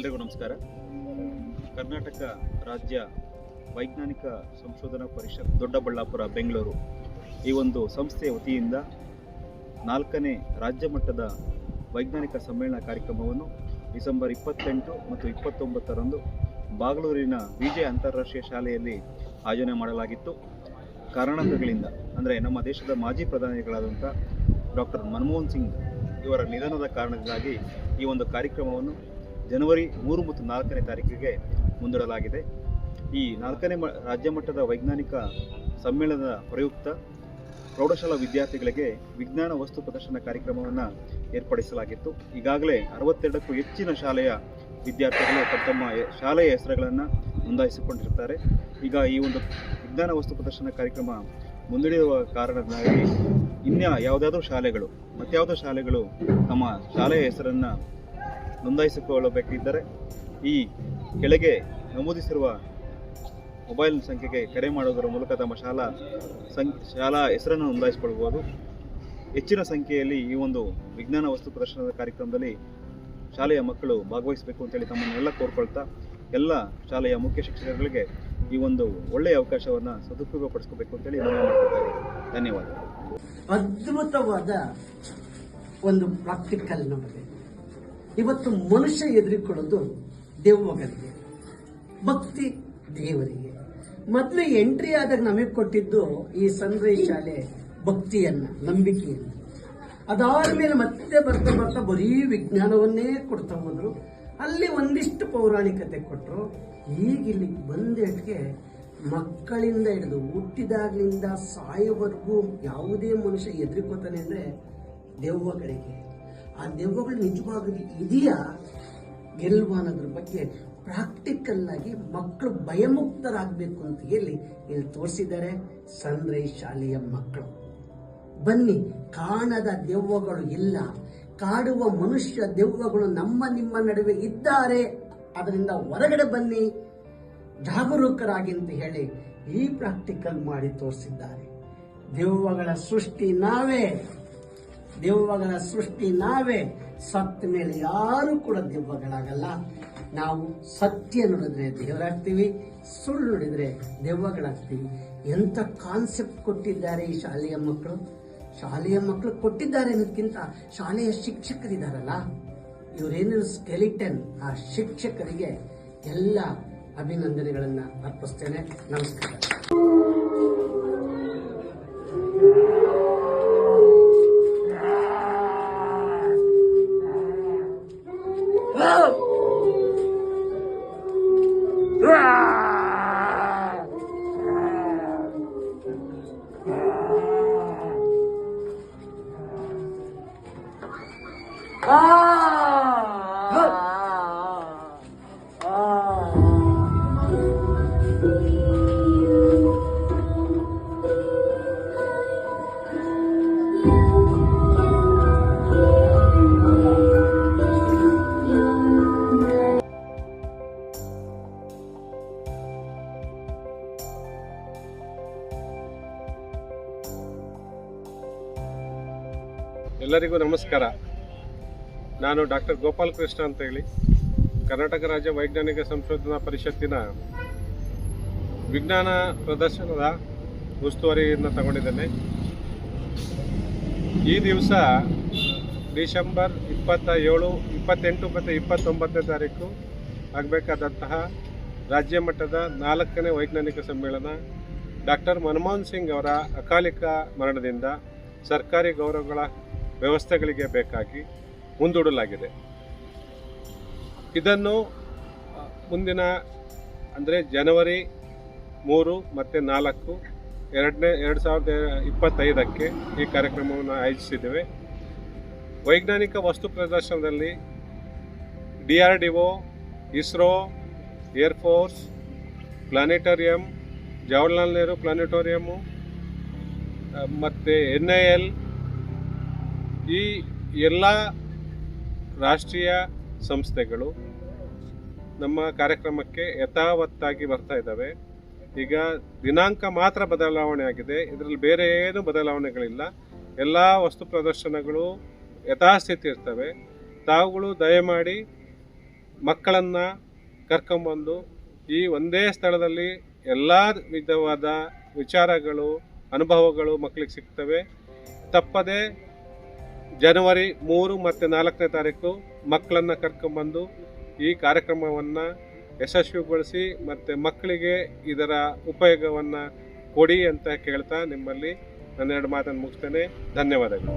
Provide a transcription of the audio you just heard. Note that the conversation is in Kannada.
ಎಲ್ರಿಗೂ ನಮಸ್ಕಾರ. ಕರ್ನಾಟಕ ರಾಜ್ಯ ವೈಜ್ಞಾನಿಕ ಸಂಶೋಧನಾ ಪರಿಷತ್ ದೊಡ್ಡಬಳ್ಳಾಪುರ, ಬೆಂಗಳೂರು ಈ ಒಂದು ಸಂಸ್ಥೆಯ ವತಿಯಿಂದ ನಾಲ್ಕನೇ ರಾಜ್ಯ ಮಟ್ಟದ ವೈಜ್ಞಾನಿಕ ಸಮ್ಮೇಳನ ಕಾರ್ಯಕ್ರಮವನ್ನು ಡಿಸೆಂಬರ್ ಇಪ್ಪತ್ತೆಂಟು ಮತ್ತು ಇಪ್ಪತ್ತೊಂಬತ್ತರಂದು ಬಾಗಲೂರಿನ ವಿಜಯ ಅಂತಾರಾಷ್ಟ್ರೀಯ ಶಾಲೆಯಲ್ಲಿ ಆಯೋಜನೆ ಮಾಡಲಾಗಿತ್ತು. ಕಾರಣಾಂತರಗಳಿಂದ ಅಂದರೆ ನಮ್ಮ ದೇಶದ ಮಾಜಿ ಪ್ರಧಾನಿಗಳಾದಂಥ ಡಾಕ್ಟರ್ ಮನಮೋಹನ್ ಸಿಂಗ್ ಇವರ ನಿಧನದ ಕಾರಣದಿಂದಾಗಿ ಈ ಒಂದು ಕಾರ್ಯಕ್ರಮವನ್ನು ಜನವರಿ ಮೂರು ಮತ್ತು ನಾಲ್ಕನೇ ತಾರೀಕಿಗೆ ಮುಂದೂಡಲಾಗಿದೆ. ಈ ನಾಲ್ಕನೇ ರಾಜ್ಯ ಮಟ್ಟದ ವೈಜ್ಞಾನಿಕ ಸಮ್ಮೇಳನದ ಪ್ರಯುಕ್ತ ಪ್ರೌಢಶಾಲಾ ವಿದ್ಯಾರ್ಥಿಗಳಿಗೆ ವಿಜ್ಞಾನ ವಸ್ತು ಪ್ರದರ್ಶನ ಕಾರ್ಯಕ್ರಮವನ್ನು ಏರ್ಪಡಿಸಲಾಗಿತ್ತು. ಈಗಾಗಲೇ ಅರವತ್ತೆರಡಕ್ಕೂ ಹೆಚ್ಚಿನ ಶಾಲೆಯ ವಿದ್ಯಾರ್ಥಿಗಳು ತಮ್ಮ ಶಾಲೆಯ ಹೆಸರುಗಳನ್ನು ನೋಂದಾಯಿಸಿಕೊಂಡಿರುತ್ತಾರೆ. ಈಗ ಈ ಒಂದು ವಿಜ್ಞಾನ ವಸ್ತು ಪ್ರದರ್ಶನ ಕಾರ್ಯಕ್ರಮ ಮುಂದೂಡಿರುವ ಕಾರಣದಿಂದಾಗಿ ಇನ್ಯ ಯಾವುದಾದ್ರೂ ಶಾಲೆಗಳು ಮತ್ತಾವುದೋ ಶಾಲೆಗಳು ತಮ್ಮ ಶಾಲೆಯ ಹೆಸರನ್ನು ನೋಂದಾಯಿಸಿಕೊಳ್ಳಬೇಕಿದ್ದರೆ ಈ ಕೆಳಗೆ ನಮೂದಿಸಿರುವ ಮೊಬೈಲ್ ಸಂಖ್ಯೆಗೆ ಕರೆ ಮಾಡುವುದರ ಮೂಲಕ ತಮ್ಮ ಶಾಲಾ ಸಂ ಶಾಲಾ ಹೆಸರನ್ನು ನೋಂದಾಯಿಸಿಕೊಳ್ಳಬಹುದು. ಹೆಚ್ಚಿನ ಸಂಖ್ಯೆಯಲ್ಲಿ ಈ ಒಂದು ವಿಜ್ಞಾನ ವಸ್ತು ಪ್ರದರ್ಶನದ ಕಾರ್ಯಕ್ರಮದಲ್ಲಿ ಶಾಲೆಯ ಮಕ್ಕಳು ಭಾಗವಹಿಸಬೇಕು ಅಂತೇಳಿ ತಮ್ಮನ್ನೆಲ್ಲ ಕೋರ್ಕೊಳ್ತಾ ಎಲ್ಲ ಶಾಲೆಯ ಮುಖ್ಯ ಶಿಕ್ಷಕರುಗಳಿಗೆ ಈ ಒಂದು ಒಳ್ಳೆಯ ಅವಕಾಶವನ್ನು ಸದುಪಯೋಗಪಡಿಸ್ಕೋಬೇಕು ಅಂತೇಳಿ ಮನವಿ ಮಾಡ್ಕೊಳ್ತಾ ಇದ್ದೀನಿ. ಧನ್ಯವಾದ ಅದ್ಭುತವಾದ ಒಂದು ಪ್ರಾಕ್ಟಿಕಲ್ ನಮಗೆ. ಇವತ್ತು ಮನುಷ್ಯ ಎದುರಿಕೊಳ್ಳೋದು ದೇವಗಳಿಗೆ ಭಕ್ತಿ ದೇವರಿಗೆ. ಮೊದಲು ಎಂಟ್ರಿ ಆದಾಗ ನಮಗೆ ಕೊಟ್ಟಿದ್ದು ಈ ಸಂಗ್ರಹ ಶಾಲೆ ಭಕ್ತಿಯನ್ನ, ನಂಬಿಕೆಯನ್ನ. ಅದಾದ್ಮೇಲೆ ಮತ್ತೆ ಬರ್ತಾ ಬರ್ತಾ ಬರೀ ವಿಜ್ಞಾನವನ್ನೇ ಕೊಡ್ತಾ ಹೋದ್ರು. ಅಲ್ಲಿ ಒಂದಿಷ್ಟು ಪೌರಾಣಿಕತೆ ಕೊಟ್ಟರು ಈಗ ಇಲ್ಲಿ ಬಂದೇಟ್ಗೆ ಮಕ್ಕಳಿಂದ ಹಿಡಿದು ಹುಟ್ಟಿದಾಗಲಿಂದ ಸಾಯೋವರೆಗೂ ಯಾವುದೇ ಮನುಷ್ಯ ಎದುರಿಕೋತಾನೆ ಅಂದ್ರೆ ದೆವ್ವಗಳಿಗೆ ಆ ದೆವ್ವಗಳು ನಿಜವಾಗಲಿ ಇದೆಯಾ? ಗೆಲ್ವಾ ಅನ್ನೋದ್ರ ಬಗ್ಗೆ ಪ್ರಾಕ್ಟಿಕಲ್ ಆಗಿ ಮಕ್ಕಳು ಭಯಮುಕ್ತರಾಗಬೇಕು ಅಂತ ಹೇಳಿ ಇಲ್ಲಿ ತೋರಿಸಿದ್ದಾರೆ ಸನ್ರೈಸ್ ಶಾಲೆಯ ಮಕ್ಕಳು. ಬನ್ನಿ, ಕಾಣದ ದೆವ್ವಗಳು ಇಲ್ಲ. ಕಾಡುವ ಮನುಷ್ಯ ದೆವ್ವಗಳು ನಮ್ಮ ನಿಮ್ಮ ನಡುವೆ ಇದ್ದಾರೆ. ಅದರಿಂದ ಹೊರಗಡೆ ಬನ್ನಿ, ಜಾಗರೂಕರಾಗಿ ಅಂತ ಹೇಳಿ ಈ ಪ್ರಾಕ್ಟಿಕಲ್ ಮಾಡಿ ತೋರಿಸಿದ್ದಾರೆ. ದೆವ್ವಗಳ ಸೃಷ್ಟಿ ನಾವೇ. ದೆವ್ವಗಳ ಸೃಷ್ಟಿ ನಾವೇ. ಸತ್ತ ಮೇಲೆ ಯಾರು ಕೂಡ ದೆವ್ವಗಳಾಗಲ್ಲ. ನಾವು ಸತ್ಯ ನೋಡಿದ್ರೆ ದೇವರಾಗ್ತೀವಿ, ಸುಳ್ಳು ನುಡಿದ್ರೆ ದೆವ್ವಗಳಾಗ್ತೀವಿ. ಎಂಥ ಕಾನ್ಸೆಪ್ಟ್ ಕೊಟ್ಟಿದ್ದಾರೆ ಈ ಶಾಲೆಯ ಮಕ್ಕಳು? ಶಾಲೆಯ ಮಕ್ಕಳು ಕೊಟ್ಟಿದ್ದಾರೆ ಅನ್ನೋದಕ್ಕಿಂತ ಶಾಲೆಯ ಶಿಕ್ಷಕರಿದ್ದಾರಲ್ಲ ಇವರೇನು ಸ್ಕೆಲಿಟನ್ ಆ ಶಿಕ್ಷಕರಿಗೆ ಎಲ್ಲ ಅಭಿನಂದನೆಗಳನ್ನು ಅರ್ಪಿಸ್ತೇನೆ. ನಮಸ್ಕಾರ. Ah! ಎಲ್ಲರಿಗೂ ನಮಸ್ಕಾರ. ನಾನು ಡಾಕ್ಟರ್ ಗೋಪಾಲ್ ಕೃಷ್ಣ ಅಂತ ಹೇಳಿ, ಕರ್ನಾಟಕ ರಾಜ್ಯ ವೈಜ್ಞಾನಿಕ ಸಂಶೋಧನಾ ಪರಿಷತ್ತಿನ ವಿಜ್ಞಾನ ಪ್ರದರ್ಶನದ ಉಸ್ತುವಾರಿಯನ್ನು ತಗೊಂಡಿದ್ದೇನೆ. ಈ ದಿವಸ ಡಿಸೆಂಬರ್ ಇಪ್ಪತ್ತ ಏಳು ಇಪ್ಪತ್ತೆಂಟು ಮತ್ತು ಇಪ್ಪತ್ತೊಂಬತ್ತನೇ ತಾರೀಕು ಆಗಬೇಕಾದಂತಹ ರಾಜ್ಯ ಮಟ್ಟದ ನಾಲ್ಕನೇ ವೈಜ್ಞಾನಿಕ ಸಮ್ಮೇಳನ ಡಾಕ್ಟರ್ ಮನಮೋಹನ್ ಸಿಂಗ್ ಅವರ ಅಕಾಲಿಕ ಮರಣದಿಂದ ಸರ್ಕಾರಿ ಗೌರವಗಳ ವ್ಯವಸ್ಥೆಗಳಿಗೆ ಬೇಕಾಗಿ ಮುಂದೂಡಲಾಗಿದೆ. ಇದನ್ನು ಮುಂದಿನ, ಅಂದರೆ ಜನವರಿ ಮೂರು ಮತ್ತು ನಾಲ್ಕು, ಎರಡನೇ, ಎರಡು ಸಾವಿರದ ಇಪ್ಪತ್ತೈದಕ್ಕೆ ಈ ಕಾರ್ಯಕ್ರಮವನ್ನು ಆಯೋಜಿಸಿದ್ದೇವೆ. ವೈಜ್ಞಾನಿಕ ವಸ್ತು ಪ್ರದರ್ಶನದಲ್ಲಿ D R D O, ISRO air force planetarium, Jawaharlal Nehru planetarium ಮತ್ತು ಎನ್ ಐ ಎಲ್ ಈ ಎಲ್ಲ ರಾಷ್ಟ್ರೀಯ ಸಂಸ್ಥೆಗಳು ನಮ್ಮ ಕಾರ್ಯಕ್ರಮಕ್ಕೆ ಯಥಾವತ್ತಾಗಿ ಬರ್ತಾ ಇದ್ದಾವೆ. ಈಗ ದಿನಾಂಕ ಮಾತ್ರ ಬದಲಾವಣೆ ಆಗಿದೆ. ಇದರಲ್ಲಿ ಬೇರೆ ಏನು ಬದಲಾವಣೆಗಳಿಲ್ಲ. ಎಲ್ಲ ವಸ್ತು ಪ್ರದರ್ಶನಗಳು ಯಥಾಸ್ಥಿತಿ ಇರ್ತವೆ. ತಾವುಗಳು ದಯಮಾಡಿ ಮಕ್ಕಳನ್ನು ಕರ್ಕೊಂಬಂದು ಈ ಒಂದೇ ಸ್ಥಳದಲ್ಲಿ ಎಲ್ಲ ವಿಧವಾದ ವಿಚಾರಗಳು, ಅನುಭವಗಳು ಮಕ್ಕಳಿಗೆ ಸಿಗ್ತವೆ. ತಪ್ಪದೆ ಜನವರಿ ಮೂರು ಮತ್ತು ನಾಲ್ಕನೇ ತಾರೀಕು ಮಕ್ಕಳನ್ನು ಕರ್ಕೊಂಬಂದು ಈ ಕಾರ್ಯಕ್ರಮವನ್ನು ಯಶಸ್ವಿಗೊಳಿಸಿ ಮತ್ತು ಮಕ್ಕಳಿಗೆ ಇದರ ಉಪಯೋಗವನ್ನು ಕೊಡಿ ಅಂತ ಕೇಳ್ತಾ ನಿಮ್ಮಲ್ಲಿ ನನ್ನೆರಡು ಮಾತನ್ನು ಮುಗಿಸ್ತೇನೆ. ಧನ್ಯವಾದಗಳು.